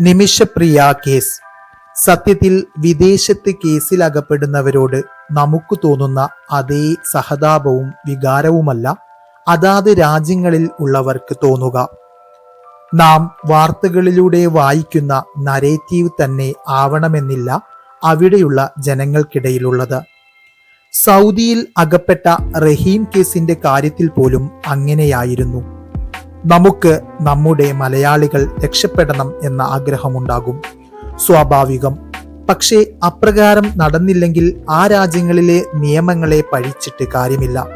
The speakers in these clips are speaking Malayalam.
നിമിഷപ്രിയ കേസ്. സത്യത്തിൽ വിദേശത്ത് കേസിലകപ്പെടുന്നവരോട് നമുക്ക് തോന്നുന്ന അതേ സഹതാപവും വികാരവുമല്ല അതാത് രാജ്യങ്ങളിൽ ഉള്ളവർക്ക് തോന്നുക. നാം വാർത്തകളിലൂടെ വായിക്കുന്ന നരേറ്റീവ് തന്നെ ആവണമെന്നില്ല അവിടെയുള്ള ജനങ്ങൾക്കിടയിലുള്ളത്. സൗദിയിൽ അകപ്പെട്ട റഹീം കേസിന്റെ കാര്യത്തിൽ പോലും അങ്ങനെയായിരുന്നു. നമുക്ക് നമ്മുടെ മലയാളികൾ രക്ഷപ്പെടണം എന്ന ആഗ്രഹമുണ്ടാകും. സ്വാഭാവികം. പക്ഷേ അപ്രകാരം നടന്നില്ലെങ്കിൽ ആ രാജ്യങ്ങളിലെ നിയമങ്ങളെ പഴിച്ചിട്ട് കാര്യമില്ല.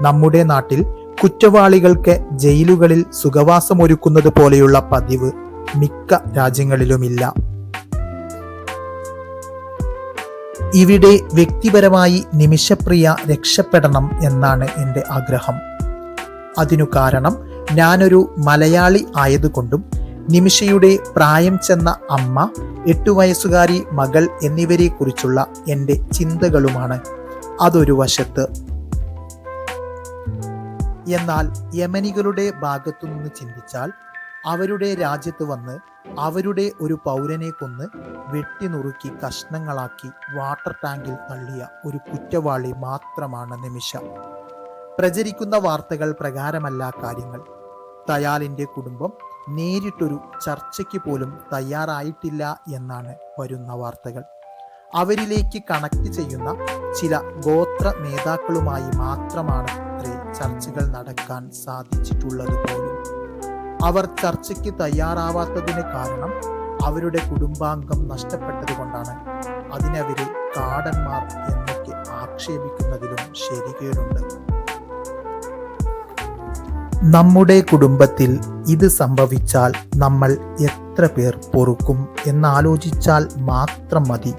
നമ്മുടെ നാട്ടിൽ കുറ്റവാളികൾക്ക് ജയിലുകളിൽ സുഖവാസമൊരുക്കുന്നത് പോലെയുള്ള പതിവ് മിക്ക രാജ്യങ്ങളിലുമില്ല. ഇവിടെ വ്യക്തിപരമായി നിമിഷപ്രിയ രക്ഷപ്പെടണം എന്നാണ് എന്റെ ആഗ്രഹം. അതിനു കാരണം ഞാനൊരു മലയാളി ആയതുകൊണ്ടും നിമിഷയുടെ പ്രായം ചെന്ന അമ്മ എട്ടു വയസ്സുകാരി മകൾ എന്നിവരെക്കുറിച്ചുള്ള എന്റെ ചിന്തകളുമാണ് അതൊരു വശത്ത്. എന്നാൽ യമനികളുടെ ഭാഗത്തുനിന്ന് ചിന്തിച്ചാൽ അവരുടെ രാജ്യത്ത് വന്ന് അവരുടെ ഒരു പൗരനെ കൊന്ന് വെട്ടിനുറുക്കി കഷ്ണങ്ങളാക്കി വാട്ടർ ടാങ്കിൽ തള്ളിയ ഒരു കുറ്റവാളി മാത്രമാണ് നിമിഷ. പ്രചരിക്കുന്ന വാർത്തകൾ പ്രകാരമല്ല കാര്യങ്ങൾ. തയാലിന്റെ കുടുംബം നേരിട്ടൊരു ചർച്ചയ്ക്ക് പോലും തയ്യാറായിട്ടില്ല എന്നാണ് വരുന്ന വാർത്തകൾ. അവരിലേക്ക് കണക്ട് ചെയ്യുന്ന ചില ഗോത്ര നേതാക്കളുമായി മാത്രമാണ് ഇത്രേ ചർച്ചകൾ നടക്കാൻ സാധിച്ചിട്ടുള്ളത് പോലും. അവർ ചർച്ചയ്ക്ക് തയ്യാറാവാത്തതിന് കാരണം അവരുടെ കുടുംബാംഗം നഷ്ടപ്പെട്ടത് കൊണ്ടാണ്. അതിനവരെ കാടന്മാർ എന്നൊക്കെ ആക്ഷേപിക്കുന്നതിലും ശരികേടുണ്ട്. നമ്മുടെ കുടുംബത്തിൽ ഇത് സംഭവിച്ചാൽ നമ്മൾ എത്ര പേർ പൊറുക്കും എന്നാലോചിച്ചാൽ മാത്രം മതി.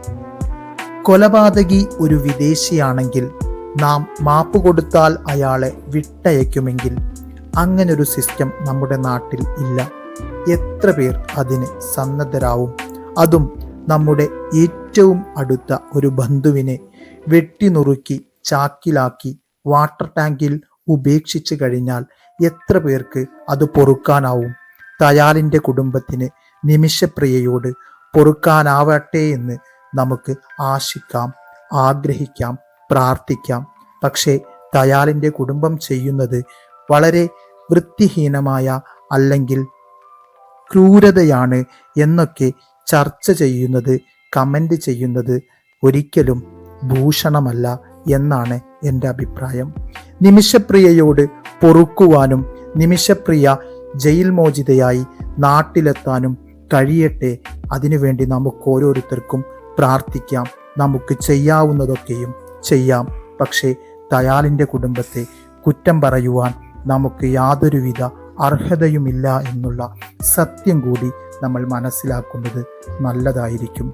കൊലപാതകി ഒരു വിദേശിയാണെങ്കിൽ നാം മാപ്പ് കൊടുത്താൽ അയാളെ വിട്ടയക്കുമെങ്കിൽ അങ്ങനൊരു സിസ്റ്റം നമ്മുടെ നാട്ടിൽ ഇല്ല. എത്ര പേർ അതിന് സന്നദ്ധരാവും? അതും നമ്മുടെ ഏറ്റവും അടുത്ത ഒരു ബന്ധുവിനെ വെട്ടിനുറുക്കി ചാക്കിലാക്കി വാട്ടർ ടാങ്കിൽ ഉപേക്ഷിച്ചു കഴിഞ്ഞാൽ എത്ര പേർക്ക് അത് പൊറുക്കാനാവും? തയാലിന്റെ കുടുംബത്തിന് നിമിഷപ്രിയയോട് പൊറുക്കാനാവട്ടെ എന്ന് നമുക്ക് ആശിക്കാം ആഗ്രഹിക്കാം പ്രാർത്ഥിക്കാം. പക്ഷേ തയാലിന്റെ കുടുംബം ചെയ്യുന്നത് വളരെ വൃത്തിഹീനമായ അല്ലെങ്കിൽ ക്രൂരതയാണ് എന്നൊക്കെ ചർച്ച ചെയ്യുന്നത് കമന്റ് ചെയ്യുന്നത് ഒരിക്കലും ഭൂഷണമല്ല എന്നാണ് എന്റെ അഭിപ്രായം. നിമിഷപ്രിയയോട് പൊറുക്കുവാനും നിമിഷപ്രിയ ജയിൽ മോചിതയായി നാട്ടിലെത്താനും കഴിയട്ടെ. അതിനുവേണ്ടി നമുക്ക് ഓരോരുത്തർക്കും പ്രാർത്ഥിക്കാം. നമുക്ക് ചെയ്യാവുന്നതൊക്കെയും ചെയ്യാം. പക്ഷേ തയാലിന്റെ കുടുംബത്തെ കുറ്റം പറയുവാൻ നമുക്ക് യാതൊരുവിധ അർഹതയുമില്ല എന്നുള്ള സത്യം കൂടി നമ്മൾ മനസ്സിലാക്കുന്നത് നല്ലതായിരിക്കും.